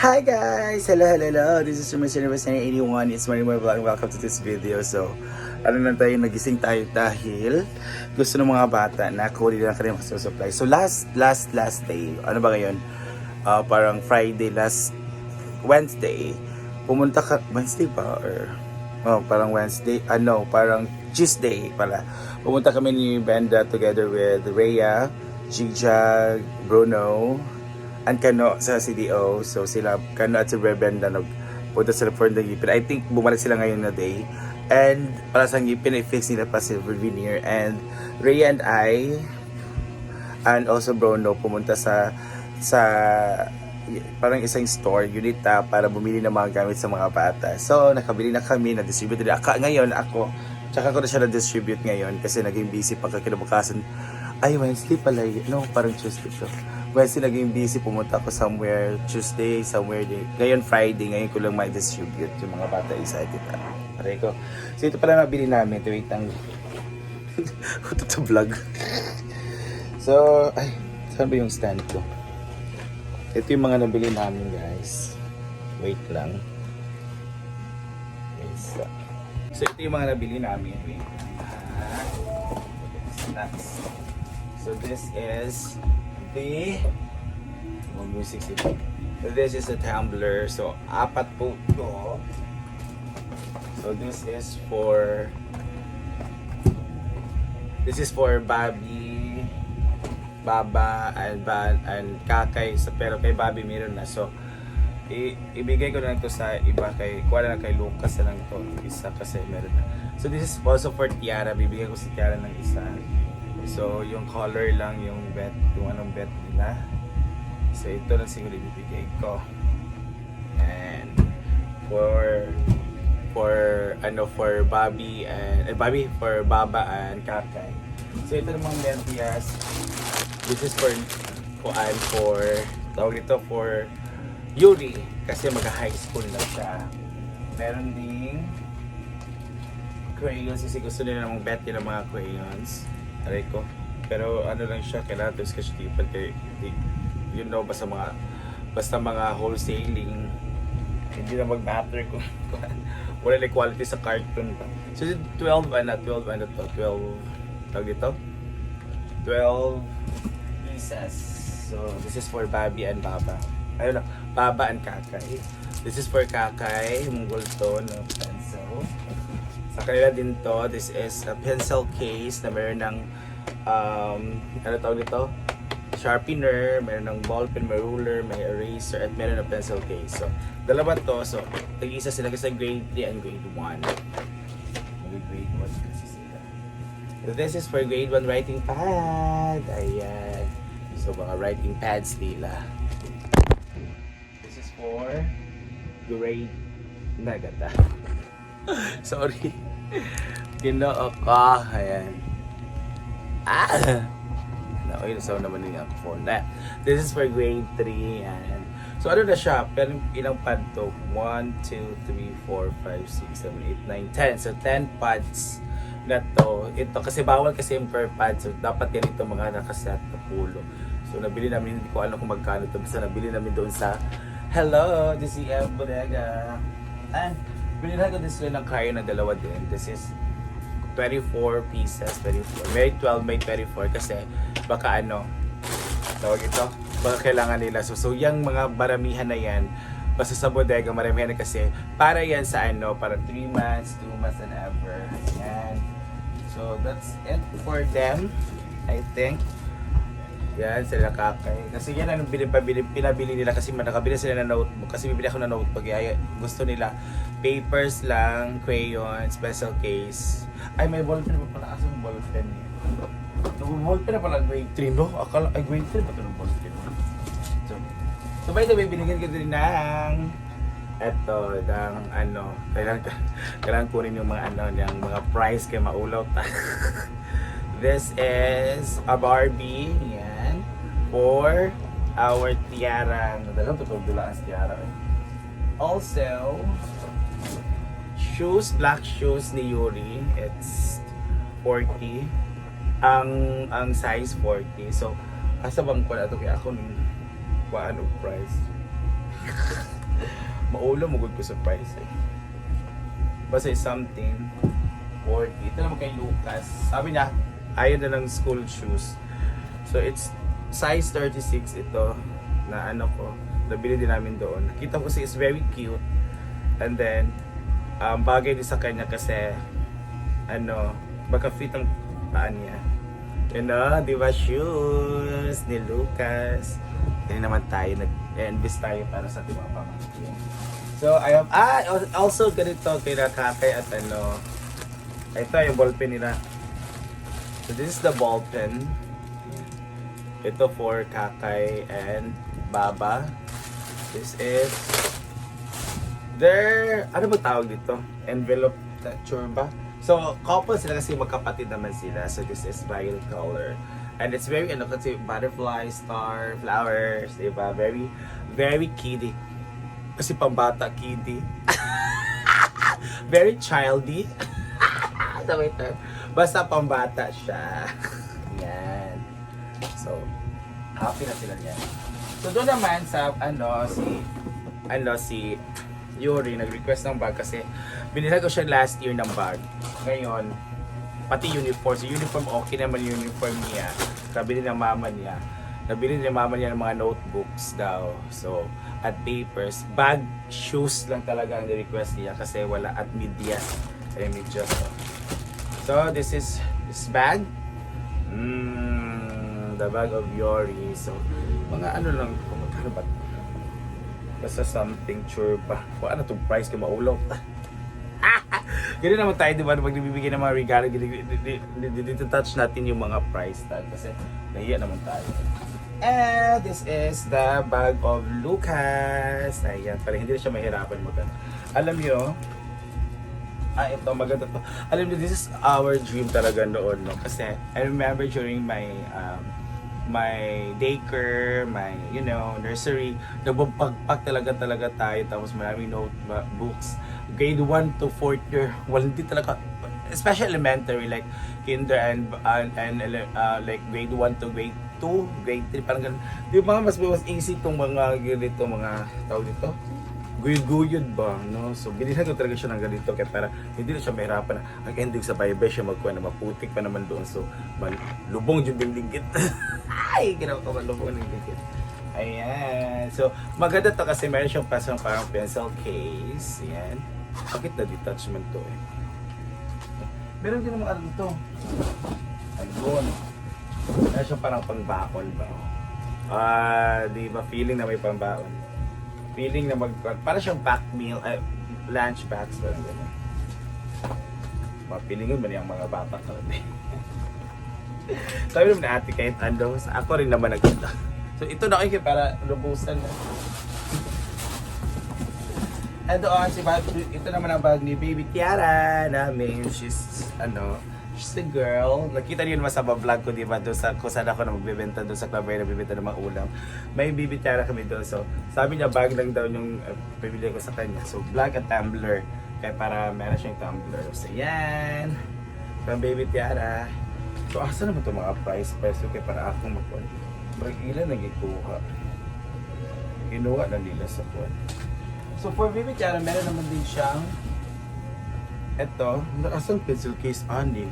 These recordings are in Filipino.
Hi guys! Hello, hello, hello! This is Mercy Universe 81. It's Marie Vlog and welcome to this video. So, ano na tayo, nagising tayo dahil gusto ng mga bata na kunin lang kanilang supply. So, last, last, last day, ano ba ngayon? Ah, parang Friday, last Wednesday, pumunta ka, Wednesday ba? Or, oh, parang Wednesday, ano, parang Tuesday pala. Pumunta kami ni Benda together with Rhea, Jigjag, Bruno, and Kano sa CDO. So sila, Kano at si Benda nagpunta sila for the ngipin. I think bumalik sila ngayon na day. And para sa ngipin, i-fix nila pa silver veneer. And Rhea and I, and also Bruno, pumunta sa sa parang isang store, Unita, para bumili ng mga gamit sa mga bata. So, nakabili na kami, na-distribute na. Aka, ngayon, ako, tsaka ko na siya na-distribute ngayon kasi naging busy pagka kinabukasan. Ay, Wednesday pala, no, parang Tuesday to. Wednesday naging busy, pumunta ako somewhere, Tuesday, somewhere day. Ngayon, Friday, ngayon ko lang may distribute yung mga bata excited. Pare ko. So, ito pala nabili namin. Ito, wait lang. Ito to vlog. So, ay, saan ba yung stand ko? Ito yung mga nabili namin guys. Wait lang. Okay, so, ito yung mga nabili namin. Wait lang. Snacks. So this is the oh, music ito. So this is a tumbler. So apat po ito. So this is for This is for Bobby, Baba, and, Ban, and Kakay. So, pero kay Bobby meron na. So, i- ibigay ko na lang to sa iba kay kuha na kay Lucas na lang to isa kasi meron na. So this is also for Tiara, bibigyan ko si Tiara ng isa. So yung color lang yung bet, yung anong bet nila. So ito lang siguro ibibigay ko. And for for ano for Bobby and eh, Bobby for Baba and Kakay. So ito namang Lempias. This is for kuan for tawag ito for Yuri kasi magka-high school na siya. Meron ding crayons kasi gusto nila namang bet yun ng mga crayons. Aray ko. Pero ano lang siya, kailangan to sketch tipan kay you know basta mga basta mga wholesaling hindi na mag-matter kung wala na quality sa carton pa. So 12 ano 12 ano to 12 tawag dito 12 pieces. So this is for Bobby and Baba. Ayun lang, Baba and Kakay. This is for Kakay, munggol to no pencil. Sa kanila din to, this is a pencil case na meron ng um, ano tawag dito? sharpener, meron ng ballpen, may ruler, may eraser, at meron ng pencil case. So, dalawa to. So, tag-isa sila kasi grade 3 and grade 1. Mag-grade 1 kasi sila. So, this is for grade 1 writing pad. Ayan. So, mga writing pads nila. This is for grade Nagata. Sorry. Ginoo ko. Ayan. Ah! Okay, so naman yung phone na. This is for grade 3 and So ano na siya? Pero ilang pad to? 1, 2, 3, 4, 5, 6, 7, 8, 9, 10. So 10 pads na to. Ito kasi bawal kasi yung per pad. So dapat yan ito mga nakaset na pulo. So nabili namin, hindi ko alam kung magkano ito. Basta nabili namin doon sa Hello, DCF Bodega. And binilhan ko din sila ng kaya ng dalawa din. This is 24 pieces, 24. May 12, may 24 kasi baka ano, tawag ito, baka kailangan nila. So, so yung mga baramihan na yan, basta sa bodega, maramihan na kasi, para yan sa ano, para 3 months, 2 months and ever. Yan. So, that's it for them, I think. Yan, sila kakay. Kasi yan ang binili, pabili, pinabili nila kasi nakabili sila ng notebook. Kasi bibili ako ng notebook. Kaya gusto nila papers lang, crayons, pencil case. Ay, may ballpen pa pala. Asa yung ballpen niya? Nag-ballpen na pala grade 3, no? Akala, ay grade 3 ba ito ng ballpen? So, so by the way, binigyan ko din ng eto, ng ano, kailangan, kailangan kunin yung mga ano, yung mga price kay maulaw ta. This is a Barbie, for our tiara. Nadalang tutulog dula ang tiara. eh. Also, shoes, black shoes ni Yuri. It's 40. Ang ang size 40. So, asa ko na ito kaya ako nung paano price? maulo mo good ko sa price eh. Basta something 40. Ito naman kay Lucas. Sabi niya, ayaw na ng school shoes. So it's size 36 ito na ano ko. Nabili din namin doon. Nakita ko kasi it's very cute. And then, um, bagay din sa kanya kasi ano, baka fit ang paa niya. You know, di ba shoes ni Lucas. Hindi naman tayo, nag-invest tayo para sa ating mga pamangkin. So, I have, ah, also ganito, kina Kakay at ano, ito yung ballpen nila. So, this is the ballpen. Ito for Kakay and Baba. This is their, ano ba tawag dito? Envelope texture ba? So, couple sila kasi magkapatid naman sila. So, this is violet color. And it's very, ano kasi, butterfly, star, flowers, diba? Very, very kiddie. Kasi pambata kiddie. very childy. Basta pambata siya. So, happy na sila niyan. So, doon naman sa, ano, si, ano, si Yuri, nag-request ng bag kasi binila ko siya last year ng bag. Ngayon, pati uniform. So, uniform, okay naman yung uniform niya. Nabili ng mama niya. Nabili ng mama niya ng mga notebooks daw. So, at papers. Bag, shoes lang talaga ang request niya kasi wala at medyas. Ay, medyas. So, this is this bag. Mm, the bag of Yori. So, mga ano lang, kung magkano ba? Basta something sure pa. Kung ano itong price kay maulaw. Ganun naman tayo, di ba? Pag nabibigay ng mga regalo, dito touch natin yung mga price tag. Kasi nahiya naman tayo. And this is the bag of Lucas. Ayan, para hindi na siya mahirapan mag Alam nyo, ah, ito, maganda to. Alam niyo, this is our dream talaga noon, no? Kasi, I remember during my, um, my daycare, my, you know, nursery, nabapagpak talaga talaga tayo, tapos maraming notebooks. Grade 1 to 4th year, wala hindi talaga, especially elementary, like kinder and, and, and uh, like grade 1 to grade 2, grade 3, parang ganun. Di ba, mas, mas easy itong mga ganito, mga tawag dito, guyod-guyod ba, no? So, binilhan ko talaga siya ng ganito kaya para hindi na siya mahirapan ang ending sa baybay siya magkuha na maputik pa naman doon. So, mal lubong yung dingdingkit. Ay, ginawa ko malubong ng dingdingkit. Ayan. So, maganda to kasi meron siyang pasang parang pencil case. Ayan. Bakit na detachment to eh? Meron din naman ano dito. Ayun. Meron siyang parang pangbakol ba? Ah, di ba feeling na may pambaon? Feeling na mag para siyang pack meal eh, lunch bags ba lang ganun mapilingon man yung mga bata ka sabi naman ni ate kahit ando ako rin naman nagpunta so ito na kayo para lubusan na. And doon, si bag, ito naman ang bag ni Baby Tiara namin. She's, ano, she's a girl. Nakita niyo naman sa vlog ko, di ba? Doon sa, kung saan ako na magbibenta doon sa club ay nagbibenta ng mga ulam. May Baby Tiara kami doon. So, sabi niya, bag lang daw yung uh, bibili ko sa kanya. So, vlog at tumbler. Kaya para meron siyang tumbler. So, yan. From Baby Tiara. So, asa naman itong mga price price? Okay, para akong magkuhan. Bag ilan nagikuha. Kinuha na nila sa kuhan. So for Baby Tiara, meron naman din siyang ito, asan pencil case? Ah, hindi.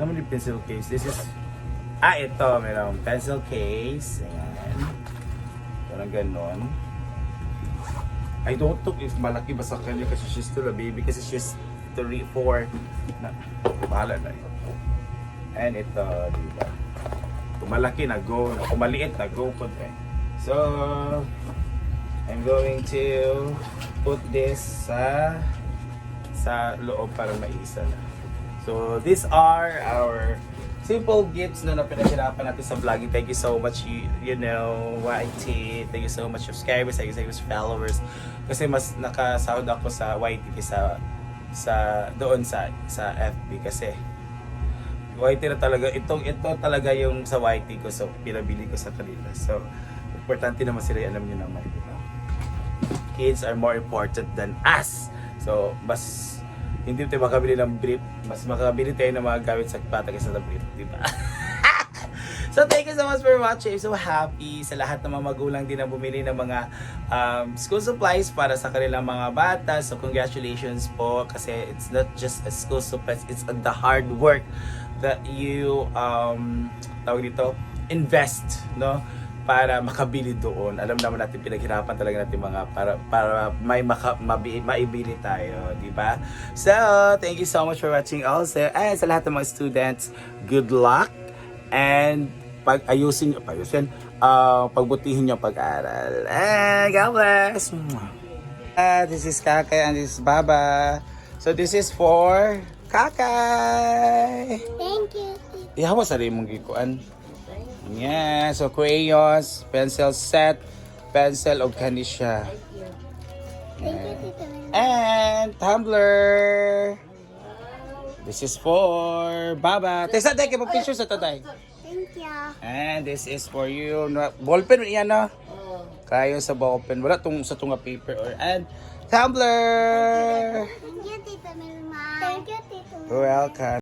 Naman yung pencil case. This is, ah, ito, meron pencil case. Ayan. Parang ganon. I don't know if malaki ba sa kanya kasi she's still a baby kasi she's 3, 4. Na, bahala na yun. And ito, di ba? Kung malaki na go, kung maliit na go po eh. So, I'm going to put this sa sa loob para maisa na. So, these are our simple gifts no, na pinaghirapan natin sa vlogging. Thank you so much, you, you know, YT. Thank you so much subscribers, thank you so much followers. Kasi mas nakasahod ako sa YT sa sa doon sa sa FB kasi YT na talaga itong ito talaga yung sa YT ko so pinabili ko sa kanila. So, importante naman sila alam niyo naman, di ba? kids are more important than us. So, mas hindi tayo makabili ng brief, mas makabili tayo ng mga gamit sa bata kaysa sa brief, di ba? So thank you so much for watching. I'm so happy sa lahat ng mga magulang din na bumili ng mga um, school supplies para sa kanilang mga bata. So congratulations po kasi it's not just a school supplies, it's the hard work that you um, tawag dito, invest, no? Para makabili doon. Alam naman natin pinaghirapan talaga natin mga para para may maka, mabi, maibili tayo, di ba? So, thank you so much for watching also. And sa lahat ng mga students, good luck and pag ayusin nyo, ayusin, uh, pagbutihin nyo ang pag-aaral. And God bless! Ah, this is Kakay and this is Baba. So this is for Kakay! Thank you. Ihawa sa rin mong gikuan. Yeah, so crayons, pencil set, pencil o kani siya. And tumbler. This is for Baba. Tesa, tayo kay picture sa tatay. Thank you. And this is for you. Na- Ballpen yan no? Kayo sa ballpen. Wala tong sa tunga paper or and tumbler. Thank you, Tita Melma. Thank you, Tita Mel. Welcome.